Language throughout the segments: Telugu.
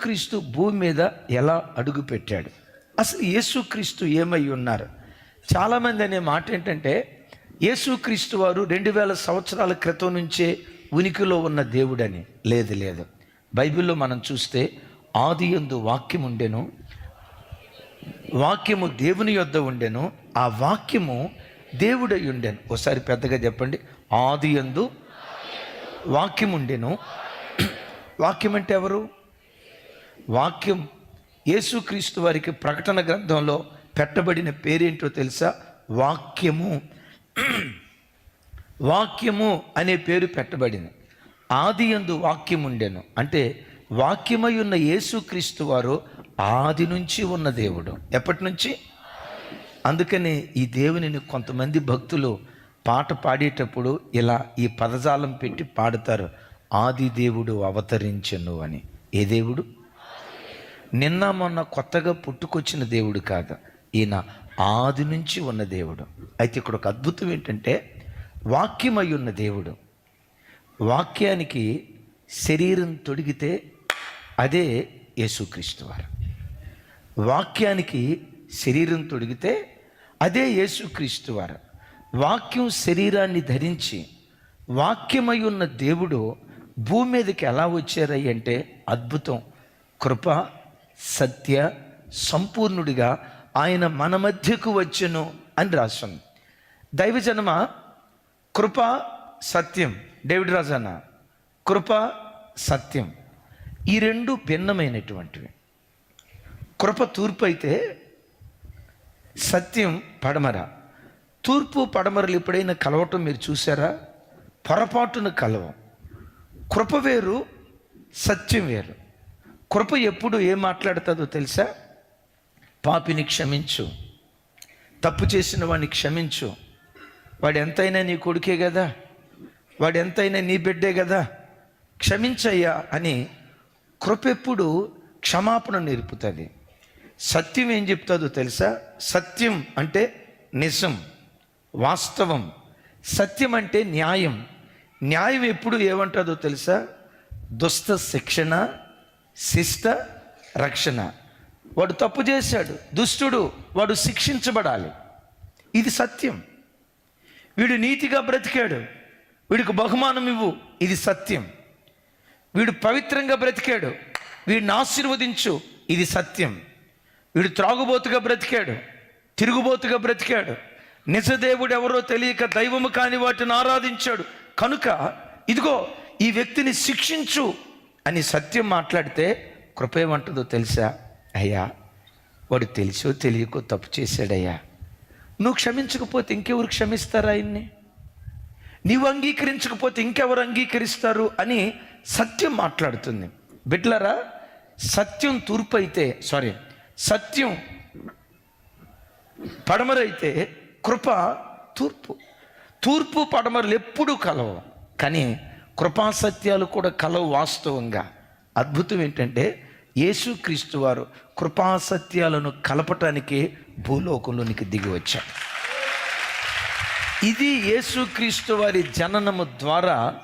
క్రీస్తు భూమి మీద ఎలా అడుగు పెట్టాడు? అసలు యేసుక్రీస్తు ఏమై ఉన్నారు? చాలామంది అనే మాట ఏంటంటే యేసుక్రీస్తు వారు రెండు వేల సంవత్సరాల క్రితం నుంచే ఉనికిలో ఉన్న దేవుడని. లేదు లేదు. బైబిల్లో మనం చూస్తే ఆది యందు వాక్యం ఉండెను వాక్యము దేవుని యొద్ద ఉండెను ఆ వాక్యము దేవుడై ఉండెను. ఒకసారి పెద్దగా చెప్పండి. ఆది యందు వాక్యం ఉండెను. వాక్యం అంటే ఎవరు? వాక్యం యేసుక్రీస్తు వారికి ప్రకటన గ్రంథంలో పెట్టబడిన పేరేంటో తెలుసా? వాక్యము. వాక్యము అనే పేరు పెట్టబడింది. ఆది యందు వాక్యం ఉండెను అంటే వాక్యమై ఉన్న యేసుక్రీస్తు వారు ఆది నుంచి ఉన్న దేవుడు. ఎప్పటి నుంచి? అందుకని ఈ దేవునిని కొంతమంది భక్తులు పాట పాడేటప్పుడు ఇలా ఈ పదజాలం పెట్టి పాడతారు. ఆది దేవుడు అవతరించను అని. ఏ దేవుడు? నిన్న మొన్న కొత్తగా పుట్టుకొచ్చిన దేవుడు కాదు ఈయన ఆది నుంచి ఉన్న దేవుడు. అయితే ఇక్కడ ఒక అద్భుతం ఏంటంటే వాక్యమై ఉన్న దేవుడు. వాక్యానికి శరీరం తొడిగితే అదే యేసుక్రీస్తు వారు. వాక్యానికి శరీరం తొడిగితే అదే యేసుక్రీస్తు వారు. వాక్యం శరీరాన్ని ధరించి వాక్యమై ఉన్న దేవుడు భూమి మీదకి ఎలా వచ్చారయ్యంటే అద్భుతం. కృప సత్య సంపూర్ణుడిగా ఆయన మన మధ్యకు వచ్చును అని రాస్తుంది. దైవజనమ కృప సత్యం. డేవిడ్ రాజన్న కృప సత్యం. ఈ రెండు భిన్నమైనటువంటివి. కృప తూర్పు అయితే సత్యం పడమర. తూర్పు పడమరలు ఎప్పుడైనా కలవటం మీరు చూసారా పొరపాటున కలవం. కృప వేరు సత్యం వేరు. కృప ఎప్పుడు ఏం మాట్లాడుతుందో తెలుసా? పాపిని క్షమించు. తప్పు చేసిన వాడిని క్షమించు. వాడు ఎంతైనా నీ కొడుకే కదా? వాడు ఎంతైనా నీ బిడ్డే కదా? క్షమించయ్యా అని కృప ఎప్పుడు క్షమాపణ నేర్పుతుంది. సత్యం ఏం చెప్తుందో తెలుసా? సత్యం అంటే నిజం వాస్తవం. సత్యం అంటే న్యాయం. న్యాయం ఎప్పుడు ఏమంటుందో తెలుసా? దుస్త శిక్షణ శిష్ట రక్షణ. వాడు తప్పు చేశాడు. దుష్టుడు వాడు శిక్షించబడాలి. ఇది సత్యం. వీడు నీతిగా బ్రతికాడు. వీడికి బహుమానం ఇవ్వు. ఇది సత్యం. వీడు పవిత్రంగా బ్రతికాడు. వీడిని ఆశీర్వదించు. ఇది సత్యం. వీడు త్రాగుబోతుగా బ్రతికాడు. తిరుగుబోతుగా బ్రతికాడు. నిజదేవుడు ఎవరో తెలియక దైవము కాని వాటిని ఆరాధించాడు. కనుక ఇదిగో ఈ వ్యక్తిని శిక్షించు. అని సత్యం మాట్లాడితే కృప ఏమంటుందో తెలుసా? అయ్యా వాడు తెలిసో తెలియకో తప్పు చేశాడయ్యా. నువ్వు క్షమించకపోతే ఇంకెవరు క్షమిస్తారా ఆయన్ని? నీవు అంగీకరించకపోతే ఇంకెవరు అంగీకరిస్తారు అని సత్యం మాట్లాడుతుంది. బిడ్లరా సత్యం తూర్పు అయితే సారీ సత్యం పడమరైతే కృప తూర్పు. తూర్పు పడమరలు ఎప్పుడూ కలవు. కానీ కృపాసత్యాలు కూడా కలవు వాస్తవంగా. అద్భుతం ఏంటంటే యేసుక్రీస్తు వారు కృపాసత్యాలను కలపటానికి భూలోకంలోనికి దిగి వచ్చారు. ఇది యేసుక్రీస్తు వారి జననము ద్వారా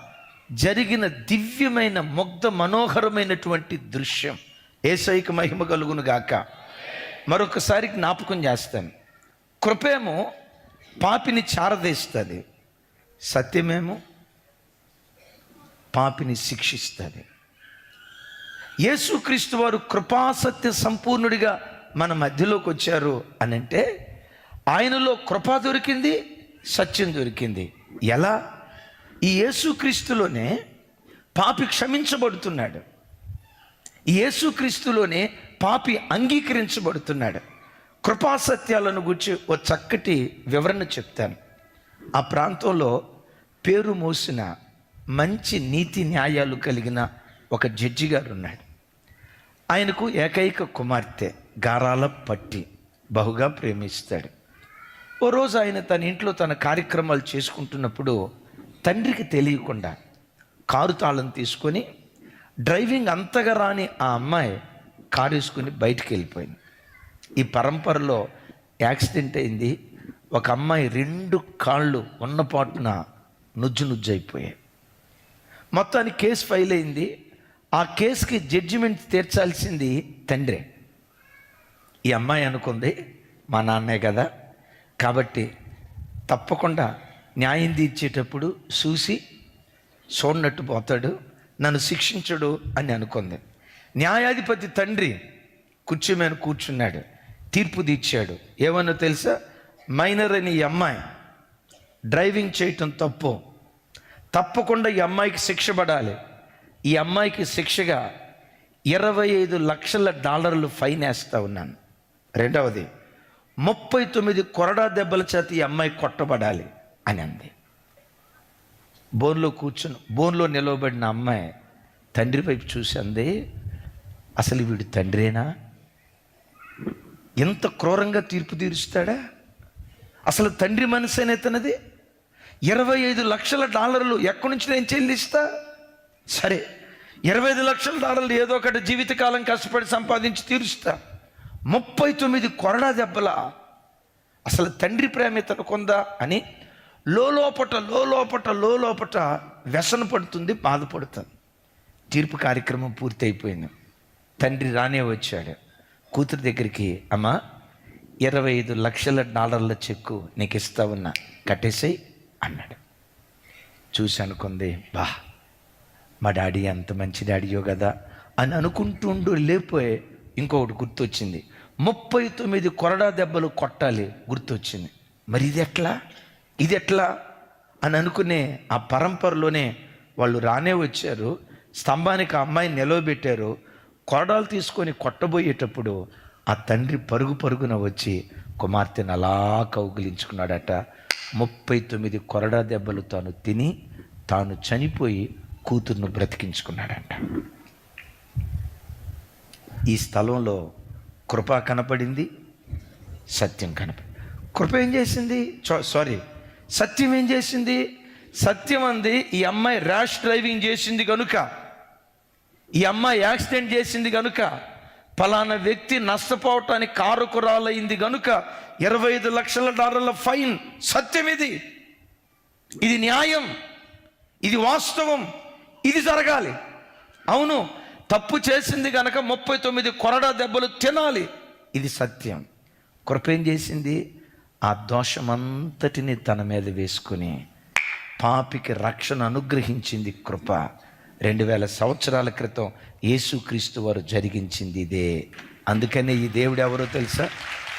జరిగిన దివ్యమైన ముగ్ధ మనోహరమైనటువంటి దృశ్యం. ఏసైక మహిమ కలుగును గాక. మరొకసారి జ్ఞాపకం చేస్తాను. కృపేమో పాపిని చారదీస్తుంది. సత్యమేమో పాపిని శిక్షిస్తుంది. యేసుక్రీస్తు వారు కృపాసత్య సంపూర్ణుడిగా మన మధ్యలోకి వచ్చారు అని అంటే ఆయనలో కృప దొరికింది సత్యం దొరికింది. ఎలా? ఈ యేసుక్రీస్తులోనే పాపి క్షమించబడుతున్నాడు. యేసుక్రీస్తులోనే పాపి అంగీకరించబడుతున్నాడు. కృపాసత్యాలను గురించి ఓ చక్కటి వివరణ చెప్తాను. ఆ ప్రాంతంలో పేరు మోసిన మంచి నీతి న్యాయాలు కలిగిన ఒక జడ్జి గారు ఉన్నాడు ఆయనకు ఏకైక కుమార్తె గారాల పట్టి బహుగా ప్రేమిస్తాడు. ఓ రోజు ఆయన తన ఇంట్లో తన కార్యక్రమాలు చేసుకుంటున్నప్పుడు తండ్రికి తెలియకుండా కారు తాళం తీసుకొని డ్రైవింగ్ అంతగా రాని ఆ అమ్మాయి కారు వేసుకుని బయటికి వెళ్ళిపోయింది. ఈ పరంపరలో యాక్సిడెంట్ అయింది. ఒక అమ్మాయి రెండు కాళ్ళు ఉన్నపాటున నుజ్జు నుజ్జు అయిపోయాయి. మొత్తానికి కేసు ఫైల్ అయింది. ఆ కేసుకి జడ్జిమెంట్ తీర్చాల్సింది తండ్రే. ఈ అమ్మాయి అనుకుంది మా నాన్నే కదా. కాబట్టి తప్పకుండా న్యాయం తీర్చేటప్పుడు చూసి చూడనట్టు పోతాడు నన్ను శిక్షించడు అని అనుకుంది. న్యాయాధిపతి తండ్రి కుర్చీ మీద కూర్చున్నాడు తీర్పు తీర్చాడు. ఏమన్నా తెలుసా? మైనర్ అని ఈ అమ్మాయి డ్రైవింగ్ చేయటం తప్పు. తప్పకుండా ఈ అమ్మాయికి శిక్ష పడాలి. ఈ అమ్మాయికి శిక్షగా ఇరవై ఐదు లక్షల డాలర్లు ఫైన్ వేస్తా ఉన్నాను. రెండవది ముప్పై తొమ్మిది కొరడా దెబ్బల చేత ఈ అమ్మాయి కొట్టబడాలి అని అంది. బోన్లో కూర్చుని బోన్లో నిలవబడిన అమ్మాయి తండ్రి వైపు చూసి అంది అసలు వీడు తండ్రేనా? ఎంత క్రూరంగా తీర్పు తీరుస్తాడా? అసలు తండ్రి మనసేనే తనది? ఇరవై ఐదు లక్షల డాలర్లు ఎక్కడి నుంచి నేను చెల్లిస్తా? సరే ఇరవై ఐదు లక్షల డాలర్లు ఏదో ఒకటి జీవితకాలం కష్టపడి సంపాదించి తీరుస్తా. ముప్పై తొమ్మిది కొరడా దెబ్బల అసలు తండ్రి ప్రేమ ఇతను కొందా అని లోపట లోపట లోపట వ్యసన పడుతుంది బాధపడుతుంది తీర్పు కార్యక్రమం పూర్తి అయిపోయింది తండ్రి రానే వచ్చాడు. కూతురు దగ్గరికి అమ్మా ఇరవై ఐదు లక్షల డాలర్ల చెక్కు నీకు ఇస్తా ఉన్నా. కట్టేసాయి. అన్నాడు. చూసి అనుకుంది బా మా డాడీ అంత మంచి డాడీయో కదా? అని అనుకుంటుండు లేపోయే ఇంకొకటి గుర్తొచ్చింది. ముప్పై తొమ్మిది కొరడా దెబ్బలు కొట్టాలి గుర్తొచ్చింది. మరి ఇది ఎట్లా? ఇది ఎట్లా? అని అనుకునే ఆ పరంపరలోనే వాళ్ళు రానే వచ్చారు. స్తంభానికి ఆ అమ్మాయిని నిలవబెట్టారు. కొరడాలు తీసుకొని కొట్టబోయేటప్పుడు ఆ తండ్రి పరుగు పరుగున వచ్చి కుమార్తెను అలా కౌగిలించుకున్నాడట. ముప్పై తొమ్మిది కొరడా దెబ్బలు తాను తిని తాను చనిపోయి కూతుర్ను బ్రతికించుకున్నాడంట. ఈ స్థలంలో కృప కనపడింది సత్యం కనపడి కృప ఏం చేసింది? సారీ సత్యం ఏం చేసింది? సత్యం అంది ఈ అమ్మాయి ర్యాష్ డ్రైవింగ్ చేసింది కనుక ఈ అమ్మాయి యాక్సిడెంట్ చేసింది కనుక ఫలానా వ్యక్తి నష్టపోవటానికి కారుకురాలైంది కనుక ఇరవై ఐదు లక్షల డాలర్ల ఫైన్. సత్యం ఇది. ఇది న్యాయం. ఇది వాస్తవం. ఇది జరగాలి. అవును తప్పు చేసింది కనుక ముప్పై తొమ్మిది కొరడా దెబ్బలు తినాలి. ఇది సత్యం. కృప ఏం చేసింది? ఆ దోషమంతటిని తన మీద వేసుకుని పాపికి రక్షణ అనుగ్రహించింది కృప. రెండు వేల సంవత్సరాల క్రితం యేసుక్రీస్తు వారు జరిగించింది ఇదే అందుకనే ఈ దేవుడు ఎవరో తెలుసా?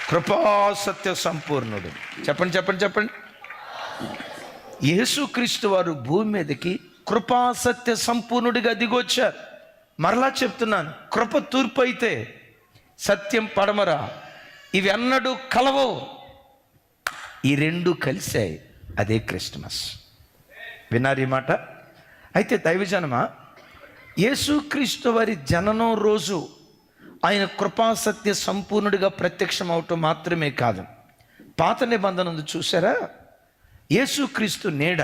కృపాసత్య సంపూర్ణుడు. చెప్పండి చెప్పండి చెప్పండి. యేసుక్రీస్తు వారు భూమి మీదకి కృపాసత్య సంపూర్ణుడిగా దిగొచ్చారు. మరలా చెప్తున్నాను కృప తూర్పు అయితే సత్యం పడమరా ఇవి అన్నడు కలవవు. ఈ రెండు కలిశాయి అదే క్రిస్మస్. విన్నారు ఈ మాట? అయితే దైవజనమా? యేసుక్రీస్తు వారి జననం రోజు ఆయన కృపాసత్య సంపూర్ణుడిగా ప్రత్యక్షం అవటం మాత్రమే కాదు. పాత నిబంధన చూసారా? యేసుక్రీస్తు నీడ.